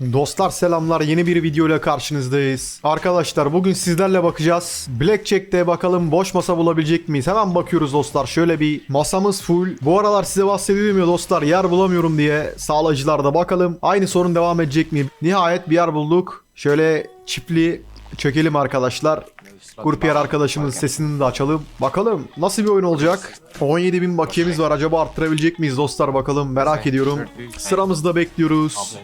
Dostlar selamlar yeni bir video ile karşınızdayız. Arkadaşlar bugün sizlerle bakacağız. Blackjack'te bakalım boş masa bulabilecek miyiz? Hemen bakıyoruz dostlar. Şöyle bir masamız full. Bu aralar size bahsediyorum ya dostlar yer bulamıyorum diye sağlayıcılarda bakalım. Aynı sorun devam edecek mi? Nihayet bir yer bulduk. Şöyle çiftli çökelim arkadaşlar. Kurpiyer arkadaşımızın sesini de açalım. Bakalım nasıl bir oyun olacak? 17.000 bakiyemiz var. Acaba arttırabilecek miyiz dostlar bakalım merak ediyorum. Sıramızda bekliyoruz.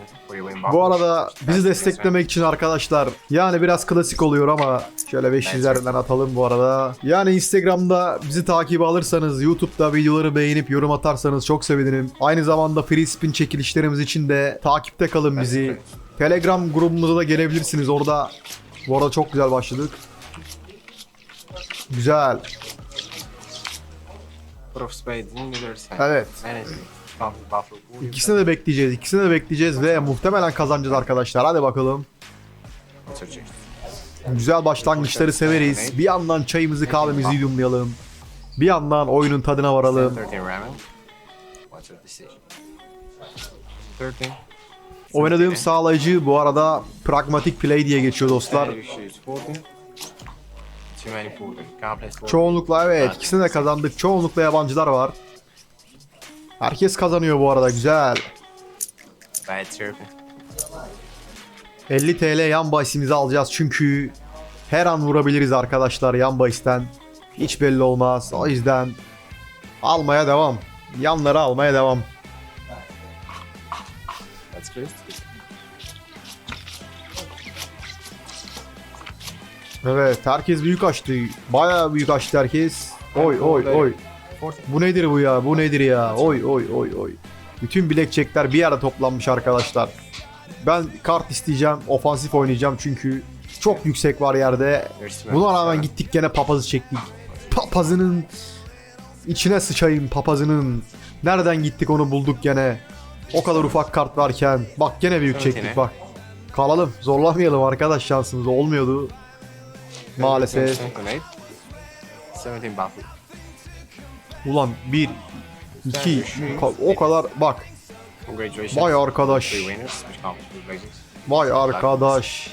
Bu arada bizi desteklemek için arkadaşlar yani biraz klasik oluyor ama şöyle 500'lerden atalım bu arada. Yani Instagram'da bizi takip alırsanız YouTube'da videoları beğenip yorum atarsanız çok sevinirim. Aynı zamanda free spin çekilişlerimiz için de takipte kalın bizi. Telegram grubumuza da gelebilirsiniz orada. Bu arada çok güzel başladık. Güzel. Prof Spade'in lideri Evet. İkisini de bekleyeceğiz. İkisini de bekleyeceğiz ve muhtemelen kazanacağız arkadaşlar. Hadi bakalım. Güzel başlangıçları severiz. Bir yandan çayımızı kahvemizi yudumlayalım. Bir yandan oyunun tadına varalım. 13 Oynadığım sağlayıcı bu arada pragmatic play diye geçiyor dostlar. And you choose 14. Too many 14. Can't play 14. Çoğunlukla evet ikisini de kazandık. Çoğunlukla yabancılar var. Herkes kazanıyor bu arada güzel. Bad tripping. 50 TL yan bahisimizi alacağız çünkü her an vurabiliriz arkadaşlar yan bahisten. Hiç belli olmaz. O yüzden almaya devam. Yanları almaya devam. That's good. Evet herkes büyük açtı. Bayağı büyük açtı herkes. Oy oy oy. 14. Bu nedir bu ya? Bu nedir ya? Oy oy oy oy. Bütün blackjackler bir yere toplanmış arkadaşlar. Ben kart isteyeceğim. Ofansif oynayacağım çünkü çok yüksek var yerde. Buna rağmen gittik gene papazı çektik. Papazının içine sıçayım papazının. Nereden gittik onu bulduk gene. O kadar ufak kart varken. Bak gene büyük çektik bak. Kalalım. Zorlamayalım arkadaş şansımız. Olmuyordu. Maalesef. 17 buffalo. Ulan bir, iki, o kadar bak. Vay arkadaş. Vay arkadaş.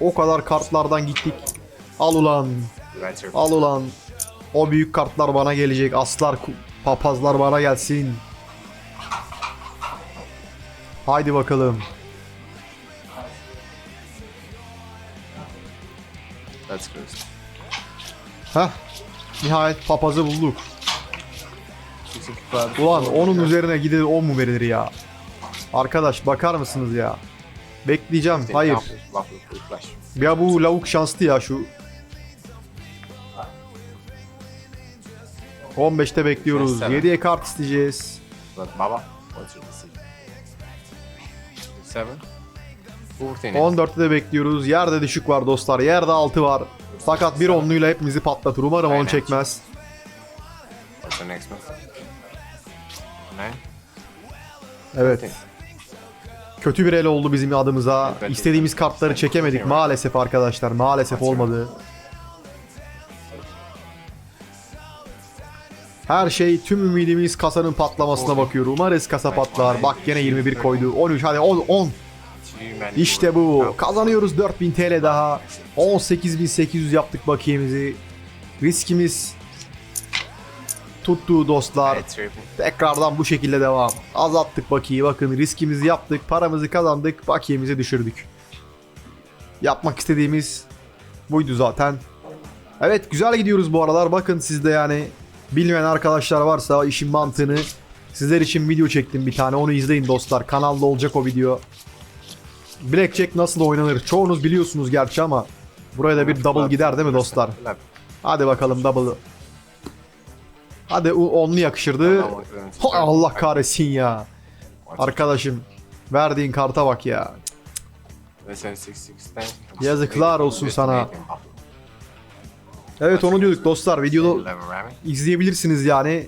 O kadar kartlardan gittik. Al ulan. Al ulan. O büyük kartlar bana gelecek. Aslar, papazlar bana gelsin. Haydi bakalım. That's good. Heh. Nihayet papazı bulduk. Ulan onun üzerine gider 10 mu verilir ya? Arkadaş bakar mısınız ya? Bekleyeceğim. Hayır. Ya bu lavuk şanslı ya şu. 15'te bekliyoruz. Seven. 7'ye kart isteyeceğiz. Baba, Seven. 14. 14'te de bekliyoruz. Yerde düşük var dostlar. Yerde 6 var. Fakat bir onluyla hepimizi patlatır. Umarım onu Aynen. çekmez. What's the next one? Nine. Evet. Kötü bir el oldu bizim adımıza. İstediğimiz kartları çekemedik maalesef arkadaşlar. Maalesef olmadı. Her şey tüm ümidimiz kasanın patlamasına bakıyor. Umarız kasa patlar. Bak gene 21 koydu. 13 hadi 10 10. Too many İşte bu. Kazanıyoruz 4000 TL daha. 18800 yaptık bakiyemizi. Riskimiz tuttu dostlar. Tekrardan bu şekilde devam. Azalttık bakiyi. Bakın riskimizi yaptık. Paramızı kazandık. Bakiyemizi düşürdük. Yapmak istediğimiz buydu zaten. Evet güzel gidiyoruz bu aralar. Bakın sizde yani bilmeyen arkadaşlar varsa işin mantığını sizler için video çektim bir tane. Onu izleyin dostlar. Kanalda olacak o video. Blackjack nasıl oynanır? Çoğunuz biliyorsunuz gerçi ama buraya da bir double gider değil mi dostlar? Hadi bakalım double. Hadi o- onlu yakışırdı. Hay Allah kahretsin ya. Arkadaşım verdiğin karta bak ya. Yazıklar olsun sana. Evet onu diyorduk dostlar. Videoda izleyebilirsiniz yani.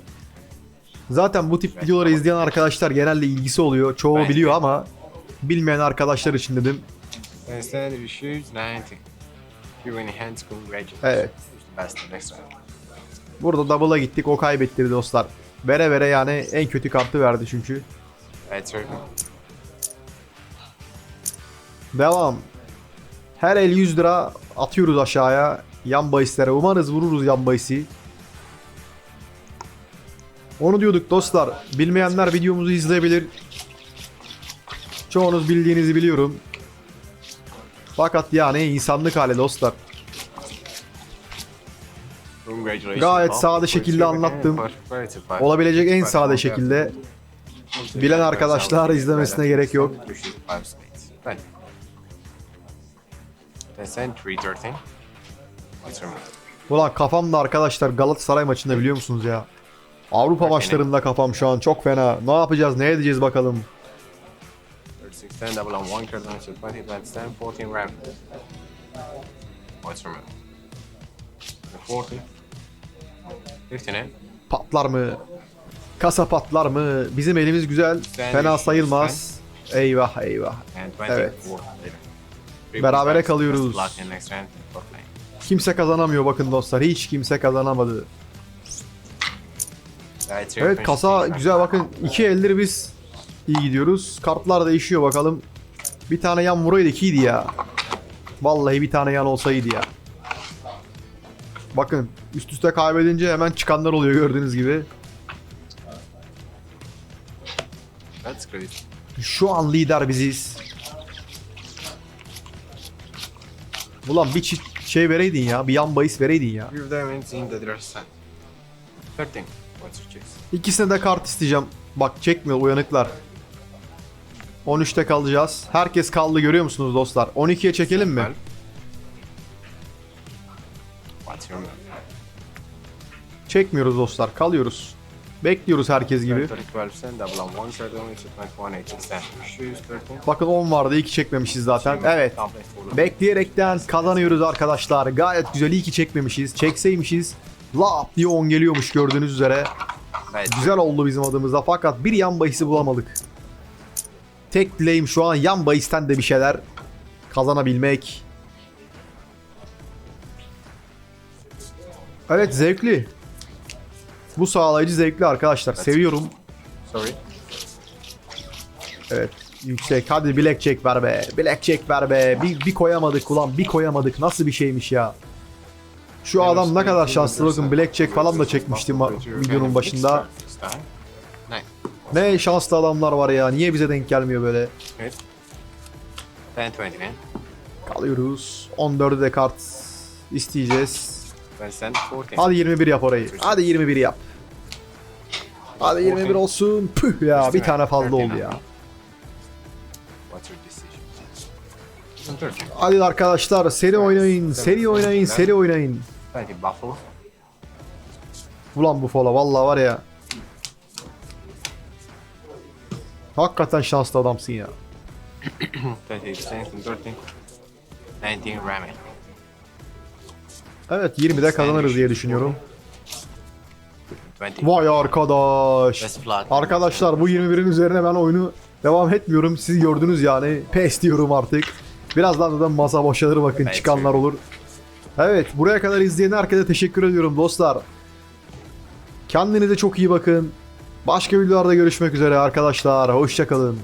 Zaten bu tip videoları izleyen arkadaşlar genelde ilgisi oluyor. Çoğu biliyor ama bilmeyen arkadaşlar için dedim. Instead, if you shoot 90. You win hands, congratulations. Evet. Burada double'a gittik. O kaybettirdi dostlar. Vere vere yani en kötü kartı verdi çünkü. Devam. Her el 100 lira atıyoruz aşağıya. Yan bahislere. Umarız vururuz yan bahisi. Onu diyorduk dostlar. Bilmeyenler videomuzu izleyebilir. Çoğunuz bildiğinizi biliyorum. Fakat yani insanlık hali dostlar. Gayet sade şekilde anlattım. Olabilecek en sade şekilde. bilen arkadaşlar izlemesine gerek yok. Ulan kafamda arkadaşlar Galatasaray maçında biliyor musunuz ya? Avrupa maçlarında kafam şu an çok fena. Ne yapacağız ne edeceğiz bakalım. 36, 10, double on one launch at 20, that's 10, 14 round. What's? The 40. 15 eh? Patlar mı? Kasa patlar mı? Bizim elimiz güzel. Fena sayılmaz. Eyvah eyvah. And 20 Evet. Berabere kalıyoruz. Kimse kazanamıyor bakın dostlar. Hiç kimse kazanamadı. Evet kasa güzel bakın. iki eldir biz iyi gidiyoruz. Kartlar değişiyor bakalım. Bir tane yan vuraydı iyiydi ya. Vallahi bir tane yan olsaydı ya. Bakın üst üste kaybedince hemen çıkanlar oluyor gördüğünüz gibi. That's great. Şu an lider biziz. Ulan bir çift şey vereydin ya. Bir yan bahis vereydin ya. Give them in the other side. 13. What's your choice? İkisine de kart isteyeceğim. Bak çekmiyor uyanıklar. 13'te kalacağız. Herkes kaldı görüyor musunuz dostlar? 12'ye çekelim mi? 12. What's your move? Çekmiyoruz dostlar. Kalıyoruz. Bekliyoruz herkes gibi. 12, 12, send double on one card, only to 21, 18, 10. Shoes 13. Bakın 10 vardı. 2 çekmemişiz zaten. Evet. Bekleyerekten kazanıyoruz arkadaşlar. Gayet güzel. İyi ki çekmemişiz. Çekseymişiz. Lap diye 10 geliyormuş gördüğünüz üzere. Güzel oldu bizim adımıza fakat bir yan bahisi bulamadık. Tek dileğim şu an yan bahisten de bir şeyler kazanabilmek. Evet zevkli. Bu sağlayıcı zevkli arkadaşlar. Seviyorum. Sorry. Evet yüksek. Hadi blackjack ver be. Blackjack ver be. Bir, bir koyamadık ulan. Bir koyamadık. Nasıl bir şeymiş ya. Şu adam ne kadar şanslı bakın. Blackjack falan da çekmiştim videonun başında. Ne şanslı adamlar var ya. Niye bize denk gelmiyor böyle? Good. 10, 20, man. Kalıyoruz. 14'e de kart isteyeceğiz. Then send 14. Hadi 21 yap orayı. Hadi 21 yap. Hadi 21 olsun. Püh ya bir tane fazla oldu ya. What's your decision? 13. Hadi arkadaşlar seri oynayın. Seri oynayın. Seri oynayın. 20 Buffalo. Ulan bu fola vallahi var ya. Hakikaten şanslı adamsın ya. 20 Saints and 13. 19 Ramen. Evet 20'de kazanırız diye düşünüyorum. 20. Vay arkadaş. Arkadaşlar bu 21'in üzerine ben oyunu devam etmiyorum. Siz gördünüz yani. Pes diyorum artık. Birazdan da masa boşalır bakın çıkanlar olur. Evet buraya kadar izleyen herkese teşekkür ediyorum dostlar. Kendinize çok iyi bakın. Başka videolarda görüşmek üzere arkadaşlar. Hoşçakalın.